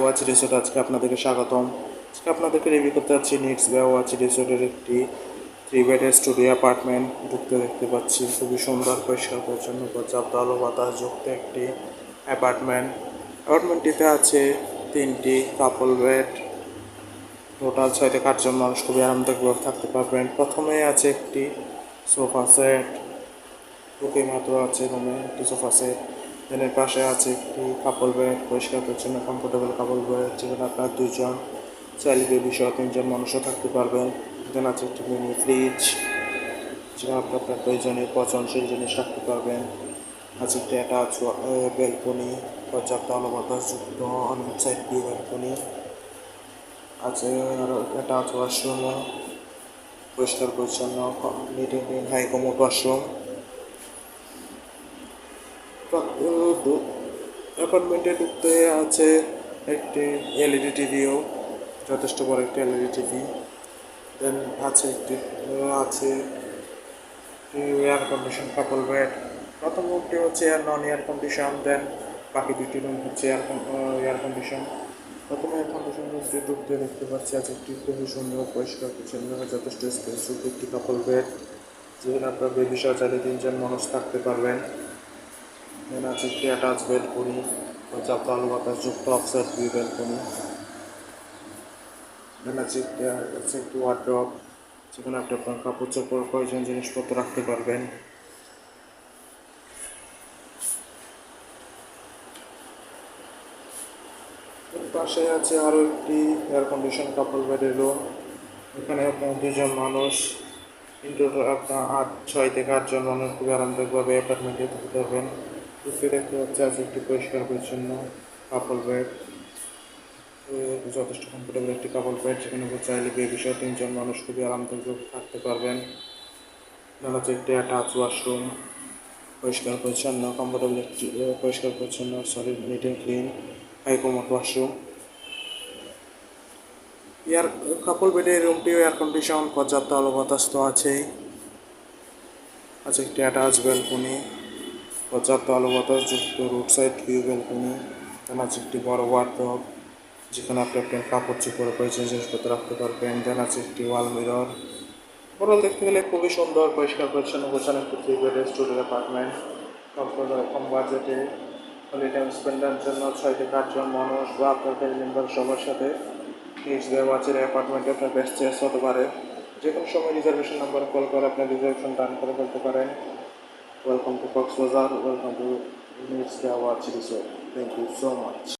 Watch resort আজকে আপনাদেরকে স্বাগতম। আজকে আপনাদেরকে রিভিউ করতে যাচ্ছি নিটস ওয়াচ রিসোর্টের একটি থ্রি বেডের স্টুডিও অ্যাপার্টমেন্ট ঢুকতে দেখতে পাচ্ছি, খুবই সুন্দর, পরিষ্কার, পরিচ্ছন্ন, পর্যাপ্ত আলো, বাতাস যুক্ত একটি অ্যাপার্টমেন্ট অ্যাপার্টমেন্টটিতে আছে তিনটি কাপল বেড টোটাল ছয় থেকে আটজন মানুষ খুবই আরামদায়কভাবে থাকতে পারবেন। প্রথমে আছে একটি সোফা সেট ঢুকে মাত্র আছে রুমে একটি সোফা সেট দেন এর পাশে আছে একটি কাপড় বেড পরিষ্কার, পরিচ্ছন্ন কমফোর্টেবল কাপড় বেড যেখানে আপনার দুজন চাইলে বেবি সহ তিনজন মানুষও থাকতে পারবেন। দেন আছে একটি মিনি ফ্রিজ যেখানে আপনি আপনার প্রয়োজনীয় পচনশীল জিনিস রাখতে পারবেন। আছে একটি অ্যাটাচ ব্যালকনি পর্যাপ্ত আলো বাতাস যুক্ত অনেক সাইড দিয়ে ব্যালকনি আছে আরও অ্যাটাচ ওয়াশরুম পরিষ্কার, পরিচ্ছন্ন নিট হাই ওয়াশরুম অ্যাপার্টমেন্টে ঢুকতে আছে একটি এলইডি টিভিও, যথেষ্ট বড় একটি এলইডি টিভি। দেন আছে একটি, আছে এয়ার কন্ডিশন কাপল বেড প্রথম রুমটি হচ্ছে air non air condition then বাকি দুটি রুম হচ্ছে এয়ার এয়ার কন্ডিশন প্রথমে এয়ার কন্ডিশন রুমটি ঢুকতে দেখতে পাচ্ছি, আছে একটি খুবই সুন্দর, পরিষ্কার, পরিচ্ছন্ন, যথেষ্ট স্পেসিফিক একটি কাপল বেড যেখানে আপনার বেবি সহ তিনজন মানুষ থাকতে পারবেন। দেন আছে একটি অ্যাটাচ বেলকনি পর্যাপ্ত আলো বাতাস যুক্ত অফসেট ভিউ বেলকনি দেন আছে একটি আছে একটি ওয়ার্ড্রপ যেখানে আপনি আপনার কাপড় চোপড় প্রয়োজন জিনিসপত্র রাখতে পারবেন। পাশে আছে আরও একটি এয়ার কন্ডিশন কাপড় বেডের রুম এখানে আপনার দুজন মানুষ। কিন্তু আপনার আট, ছয় থেকে আটজন মানুষ খুবই আরামদায়কভাবে অ্যাপার্টমেন্টে থাকতে পারবেন। ঢুকতে দেখতে পাচ্ছি আছে একটি পরিষ্কার পরিচ্ছন্ন কাপড় বেড যথেষ্ট কমফোর্টেবল একটি কাপড় বেড যেখানে চাইলে বেবি সহ তিনজন মানুষ খুবই আরামদায়কভাবে থাকতে পারবেন। এখানে হচ্ছে একটি অ্যাটাচ ওয়াশরুম পরিষ্কার পরিচ্ছন্ন কমফোর্টেবল একটি পরিষ্কার পরিচ্ছন্ন sorry neat and clean high commode washroom air couple বেডের রুমটিও এয়ার কন্ডিশন পর্যাপ্ত আলো বাতাস তো আছেই। আছে একটি অ্যাটাচ ব্যালকনি পর্যাপ্ত আলো বাতাস যুক্ত রোড সাইড ভিউ ব্যালকনি আছে একটি বড় ওয়ার্ড্রপ যেখানে আপনি আপনার কাপড় চোপড় প্রয়োজন জিনিসপত্র রাখতে পারবেন। দেন আছে একটি ওয়াল মিরর ওভারঅল দেখতে গেলে খুবই সুন্দর, পরিষ্কার, পরিচ্ছন্ন, গোছানো একটি থ্রি বেডের স্টুডিও অ্যাপার্টমেন্ট কম বাজেটে হলি টাইম স্পেন্ডের জন্য ছয় থেকে আটজন মানুষ বা আপনার ফ্যামিলি মেম্বার সবার সাথে নিজ ওয়াচের অ্যাপার্টমেন্টে আপনার বেস্ট চেস হতে পারে। যে কোনো সময় রিজার্ভেশন নাম্বার কল করে, আপনার রিজার্ভেশন ডান করে ফেলতে পারেন। Welcome to Cox's Bazar. Welcome to Units Java Chiriso. Thank you so much.